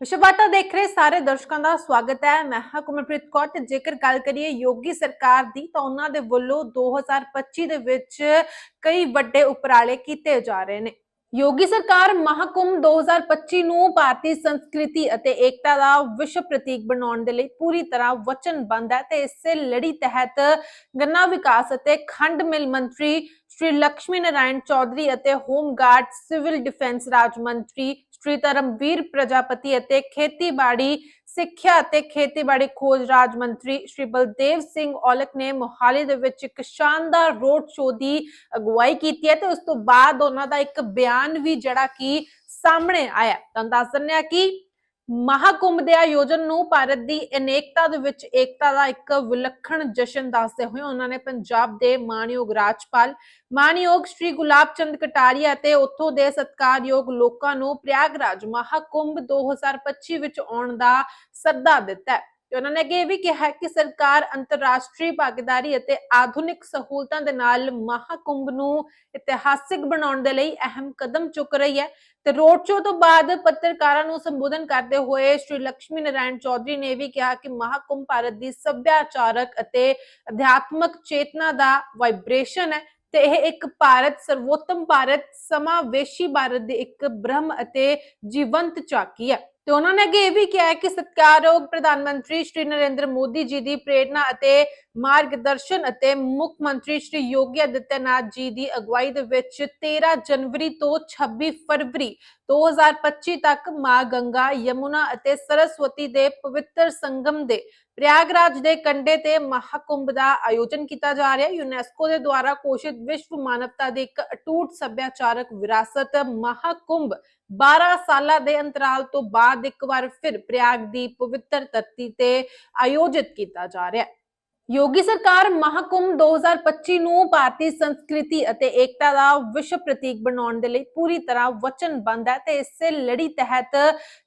ਵਿਸ਼ਵਾਟਾ ਦੇਖ ਰਹੇ ਸਾਰੇ ਦਰਸ਼ਕਾਂ ਦਾ ਸਵਾਗਤ ਹੈ। ਮੈਂ ਹਾਂ ਕੌਰ ਤੇ ਜੇਕਰ ਗੱਲ ਕਰੀਏ ਯੋਗੀ ਸਰਕਾਰ ਦੀ ਤਾਂ ਉਹਨਾਂ ਦੇ ਵੱਲੋਂ 2025 ਦੇ ਵਿੱਚ ਕਈ ਵੱਡੇ ਉਪਰਾਲੇ ਕੀਤੇ ਜਾ ਰਹੇ ਨੇ। ਯੋਗੀ ਸਰਕਾਰ ਮਹਾਕੁੰਭ 2025 ਨੂੰ ਭਾਰਤੀ ਸੰਸਕ੍ਰਿਤੀ ਅਤੇ ਏਕਤਾ ਦਾ ਵਿਸ਼ਵ ਪ੍ਰਤੀਕ ਬਣਾਉਣ ਦੇ ਲਈ ਪੂਰੀ ਤਰ੍ਹਾਂ ਵਚਨਬੱਧ ਹੈ ਤੇ ਇਸੇ ਲੜੀ ਤਹਿਤ ਗੰਨਾ ਵਿਕਾਸ ਅਤੇ ਖੰਡ ਮਿਲ ਮੰਤਰੀ ਸ਼੍ਰੀ ਲక్ష్ਮੀ ਨਾਰਾਇਣ ਚੌਧਰੀ ਅਤੇ ਹੋਮ ਗਾਰਡ ਸਿਵਲ ਡਿਫੈਂਸ ਰਾਜ ਮੰਤਰੀ ਸ਼੍ਰੀ ਧਰਮਵੀਰ ਪ੍ਰਜਾਪਤੀ ਅਤੇ ਖੇਤੀਬਾੜੀ, ਸਿੱਖਿਆ ਅਤੇ ਖੇਤੀਬਾੜੀ ਖੋਜ ਰਾਜ ਮੰਤਰੀ ਸ਼੍ਰੀ ਬਲਦੇਵ ਸਿੰਘ ਔਲਖ ਨੇ ਮੋਹਾਲੀ ਦੇ ਵਿੱਚ ਇੱਕ ਸ਼ਾਨਦਾਰ ਰੋਡ ਸ਼ੋਅ ਦੀ ਅਗਵਾਈ ਕੀਤੀ ਹੈ ਤੇ ਉਸ ਤੋਂ ਬਾਅਦ ਉਹਨਾਂ ਦਾ ਇੱਕ ਬਿਆਨ ਵੀ ਜਿਹੜਾ ਕਿ ਸਾਹਮਣੇ ਆਇਆ ਤਾਂ ਦੱਸ ਦਿੰਦੇ ਹਾਂ ਕਿ ਮਹਾਕੁੰਭ ਦੇ ਆਯੋਜਨ ਨੂੰ ਭਾਰਤ ਦੀ ਅਨੇਕਤਾ ਦੇ ਵਿੱਚ ਏਕਤਾ ਦਾ ਇੱਕ ਵਿਲੱਖਣ ਜਸ਼ਨ ਦੱਸਦੇ ਹੋਏ ਉਹਨਾਂ ਨੇ ਪੰਜਾਬ ਦੇ ਮਾਨਯੋਗ ਰਾਜਪਾਲ ਮਾਨਯੋਗ ਸ਼੍ਰੀ ਗੁਲਾਬ ਚੰਦ ਕਟਾਰੀਆ ਅਤੇ ਉੱਥੋਂ ਦੇ ਸਤਿਕਾਰਯੋਗ ਲੋਕਾਂ ਨੂੰ ਪ੍ਰਯਾਗਰਾਜ ਮਹਾਕੁੰਭ 2025 ਵਿੱਚ ਆਉਣ ਦਾ ਸੱਦਾ ਦਿੱਤਾ ਹੈ। ਤੇ ਉਹਨਾਂ ਨੇ ਅੱਗੇ ਇਹ ਵੀ ਕਿਹਾ ਕਿ ਸਰਕਾਰ ਅੰਤਰਰਾਸ਼ਟਰੀ ਭਾਗੀਦਾਰੀ ਅਤੇ ਆਧੁਨਿਕ ਸਹੂਲਤਾਂ ਦੇ ਨਾਲ ਮਹਾਕੁੰਭ ਨੂੰ ਇਤਿਹਾਸਿਕ ਬਣਾਉਣ ਦੇ ਲਈ ਅਹਿਮ ਕਦਮ ਚੁੱਕ ਰਹੀ ਹੈ। ਤੇ ਰੋਡ ਸ਼ੋਅ ਤੋਂ ਬਾਅਦ ਪੱਤਰਕਾਰਾਂ ਨੂੰ ਸੰਬੋਧਨ ਕਰਦੇ ਹੋਏ ਸ਼੍ਰੀ ਲక్ష్ਮੀ ਨਾਰਾਇਣ ਚੌਧਰੀ ਨੇ ਇਹ ਵੀ ਕਿਹਾ ਕਿ ਮਹਾਕੁੰਭ ਭਾਰਤ ਦੀ ਸੱਭਿਆਚਾਰਕ ਅਤੇ ਅਧਿਆਤਮਕ ਚੇਤਨਾ ਦਾ ਵਾਈਬ੍ਰੇਸ਼ਨ ਹੈ ਤੇ ਇਹ ਇੱਕ ਭਾਰਤ, ਸਰਵੋਤਮ ਭਾਰਤ, ਸਮਾਵੇਸ਼ੀ ਭਾਰਤ ਦੇ ਇੱਕ ਬ੍ਰਹਮ ਅਤੇ ਜੀਵੰਤ ਝਾਕੀ ਹੈ। ਤੇ ਉਹਨਾਂ ਨੇ ਅੱਗੇ ਇਹ ਵੀ ਕਿਹਾ ਕਿ ਸਤਿਕਾਰਯੋਗ ਪ੍ਰਧਾਨ ਮੰਤਰੀ ਸ਼੍ਰੀ ਨਰਿੰਦਰ ਮੋਦੀ ਜੀ ਦੀ ਪ੍ਰੇਰਣਾ ਅਤੇ ਮਾਰਗਦਰਸ਼ਨ ਅਤੇ ਮੁੱਖ ਮੰਤਰੀ ਸ਼੍ਰੀ ਯੋਗੀ ਆਦਿੱਤਿਆਨਾਥ ਜੀ ਦੀ ਅਗਵਾਈ ਦੇ ਵਿੱਚ 13 ਜਨਵਰੀ ਤੋਂ 26 ਫਰਵਰੀ 2025 ਤੱਕ ਮਾਂ ਗੰਗਾ, ਯਮੁਨਾ ਅਤੇ ਸਰਸਵਤੀ ਦੇ ਪਵਿੱਤਰ ਸੰਗਮ ਦੇ ਪ੍ਰਯਾਗਰਾਜ ਦੇ ਕੰਢੇ ਤੇ ਮਹਾਕੁੰਭ ਦਾ ਆਯੋਜਨ ਕੀਤਾ ਜਾ ਰਿਹਾ। ਹੈ ਯੂਨੈਸਕੋ ਦੇ ਦੁਆਰਾ ਘੋਸ਼ਿਤ ਵਿਸ਼ਵ ਮਾਨਵਤਾ ਦੀ ਇੱਕ ਅਟੂਟ ਸੱਭਿਆਚਾਰਕ ਵਿਰਾਸਤ ਮਹਾਕੁੰਭ 12 ਸਾਲਾਂ ਦੇ ਅੰਤਰਾਲ ਤੋਂ ਬਾਅਦ ਇੱਕ ਵਾਰ ਫਿਰ ਪ੍ਰਯਾਗ ਦੀ ਪਵਿੱਤਰ ਧਰਤੀ ਤੇ ਆਯੋਜਿਤ ਕੀਤਾ ਜਾ ਰਿਹਾ। ਹੈ ਯੋਗੀ ਸਰਕਾਰ ਮਹਾਕੁੰਭ 2025 ਨੂੰ ਭਾਰਤੀ ਸੰਸਕ੍ਰਿਤੀ ਅਤੇ ਏਕਤਾ ਦਾ ਵਿਸ਼ਵ ਪ੍ਰਤੀਕ ਬਣਾਉਣ ਦੇ ਲਈ ਪੂਰੀ ਤਰ੍ਹਾਂ ਵਚਨਬੱਧ ਹੈ ਤੇ ਇਸੇ ਲੜੀ ਤਹਿਤ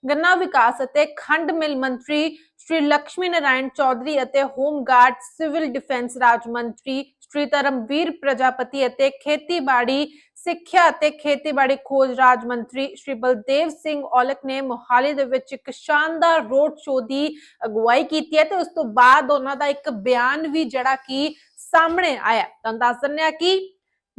ਗੰਨਾ ਵਿਕਾਸ ਅਤੇ ਖੰਡ ਮਿਲ ਮੰਤਰੀ ਸ਼੍ਰੀ ਲక్ష్ਮੀ ਨਾਰਾਇਣ ਚੌਧਰੀ ਅਤੇ ਹੋਮ ਗਾਰਡ ਸਿਵਲ ਡਿਫੈਂਸ ਰਾਜ ਮੰਤਰੀ ਸ਼੍ਰੀ ਧਰਮਵੀਰ ਪ੍ਰਜਾਪਤੀ ਅਤੇ ਖੇਤੀਬਾੜੀ, ਸਿੱਖਿਆ ਅਤੇ ਖੇਤੀਬਾੜੀ ਖੋਜ ਰਾਜ ਮੰਤਰੀ ਸ਼੍ਰੀ ਬਲਦੇਵ ਸਿੰਘ ਔਲਖ ਨੇ ਮੋਹਾਲੀ ਦੇ ਵਿੱਚ ਇੱਕ ਸ਼ਾਨਦਾਰ ਰੋਡ ਸ਼ੋਅ ਦੀ ਅਗਵਾਈ ਕੀਤੀ ਹੈ ਤੇ ਉਸ ਤੋਂ ਬਾਅਦ ਉਹਨਾਂ ਦਾ ਇੱਕ ਬਿਆਨ ਵੀ ਜਿਹੜਾ ਕਿ ਸਾਹਮਣੇ ਆਇਆ। ਤਾਂ ਦੱਸ ਦਿੰਦੇ ਹਾਂ ਕਿ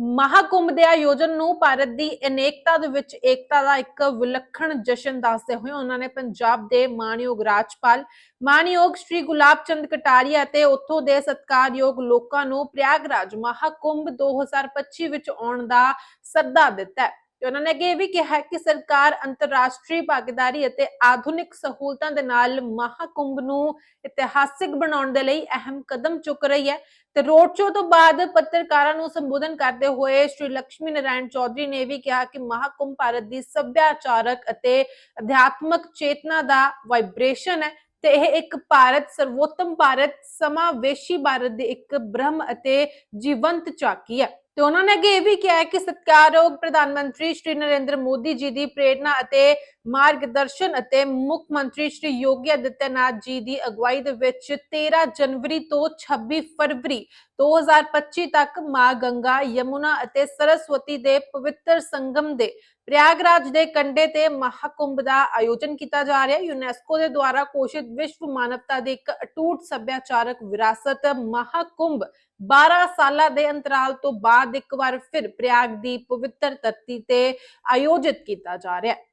ਮਹਾਕੁੰਭ ਦੇ ਆਯੋਜਨ ਨੂੰ ਭਾਰਤ ਦੀ ਅਨੇਕਤਾ ਦੇ ਵਿੱਚ ਏਕਤਾ ਦਾ ਇੱਕ ਵਿਲੱਖਣ ਜਸ਼ਨ ਦੱਸਦੇ ਹੋਏ ਉਹਨਾਂ ਨੇ ਪੰਜਾਬ ਦੇ ਮਾਨਯੋਗ ਰਾਜਪਾਲ ਮਾਨਯੋਗ ਸ਼੍ਰੀ ਗੁਲਾਬ ਚੰਦ ਕਟਾਰੀਆ ਅਤੇ ਉੱਥੋਂ ਦੇ ਸਤਿਕਾਰਯੋਗ ਲੋਕਾਂ ਨੂੰ ਪ੍ਰਯਾਗਰਾਜ ਮਹਾਕੁੰਭ 2025 ਵਿੱਚ ਆਉਣ ਦਾ ਸੱਦਾ ਦਿੱਤਾ ਹੈ। ਤੇ ਉਹਨਾਂ ਨੇ ਅੱਗੇ ਇਹ ਵੀ ਕਿਹਾ ਕਿ ਸਰਕਾਰ ਅੰਤਰਰਾਸ਼ਟਰੀ ਭਾਗੀਦਾਰੀ ਅਤੇ ਆਧੁਨਿਕ ਸਹੂਲਤਾਂ ਦੇ ਨਾਲ ਮਹਾਕੁੰਭ ਨੂੰ ਇਤਿਹਾਸਿਕ ਬਣਾਉਣ ਦੇ ਲਈ ਅਹਿਮ ਕਦਮ ਚੁੱਕ ਰਹੀ ਹੈ। ਤੇ ਰੋਡ ਸ਼ੋਅ ਤੋਂ ਬਾਅਦ ਪੱਤਰਕਾਰਾਂ ਨੂੰ ਸੰਬੋਧਨ ਕਰਦੇ ਹੋਏ ਸ਼੍ਰੀ ਲక్ష్ਮੀ ਨਾਰਾਇਣ ਚੌਧਰੀ ਨੇ ਇਹ ਵੀ ਕਿਹਾ ਕਿ ਮਹਾਕੁੰਭ ਭਾਰਤ ਦੀ ਸੱਭਿਆਚਾਰਕ ਅਤੇ ਅਧਿਆਤਮਕ ਚੇਤਨਾ ਦਾ ਵਾਈਬ੍ਰੇਸ਼ਨ ਹੈ ਤੇ ਇਹ ਇੱਕ ਭਾਰਤ, ਸਰਵੋਤਮ ਭਾਰਤ, ਸਮਾਵੇਸ਼ੀ ਭਾਰਤ ਦੀ ਇੱਕ ਬ੍ਰਹਮ ਅਤੇ ਜੀਵੰਤ ਝਾਕੀ ਹੈ। ਤੇ ਉਹਨਾਂ ਨੇ ਅੱਗੇ ਇਹ ਵੀ ਕਿਹਾ ਕਿ ਸਤਿਕਾਰਯੋਗ ਪ੍ਰਧਾਨ ਮੰਤਰੀ ਸ਼੍ਰੀ ਨਰਿੰਦਰ ਮੋਦੀ ਜੀ ਦੀ ਪ੍ਰੇਰਣਾ ਅਤੇ ਮਾਰਗਦਰਸ਼ਨ ਅਤੇ ਮੁੱਖ ਮੰਤਰੀ ਸ਼੍ਰੀ ਯੋਗੀ ਆਦਿੱਤਿਆਨਾਥ ਜੀ ਦੀ ਅਗਵਾਈ ਦੇ ਵਿੱਚ 13 ਜਨਵਰੀ ਤੋਂ 26 ਫਰਵਰੀ 2025 ਤੱਕ ਮਾਂ ਗੰਗਾ, ਯਮੁਨਾ ਅਤੇ ਸਰਸਵਤੀ ਦੇ ਪਵਿੱਤਰ ਸੰਗਮ ਦੇ ਪ੍ਰਯਾਗਰਾਜ ਦੇ ਕੰਢੇ ਤੇ ਮਹਾਕੁੰਭ ਦਾ ਆਯੋਜਨ ਕੀਤਾ ਜਾ ਰਿਹਾ। ਹੈ ਯੂਨੈਸਕੋ ਦੇ ਦੁਆਰਾ ਘੋਸ਼ਿਤ ਵਿਸ਼ਵ ਮਾਨਵਤਾ ਦੀ ਇੱਕ ਅਟੂਟ ਸੱਭਿਆਚਾਰਕ ਵਿਰਾਸਤ ਮਹਾਕੁੰਭ 12 ਸਾਲਾਂ ਦੇ ਅੰਤਰਾਲ ਤੋਂ ਬਾਅਦ ਇੱਕ ਵਾਰ ਫਿਰ ਪ੍ਰਯਾਗ ਦੀ ਪਵਿੱਤਰ ਧਰਤੀ ਤੇ ਆਯੋਜਿਤ ਕੀਤਾ ਜਾ ਰਿਹਾ। ਹੈ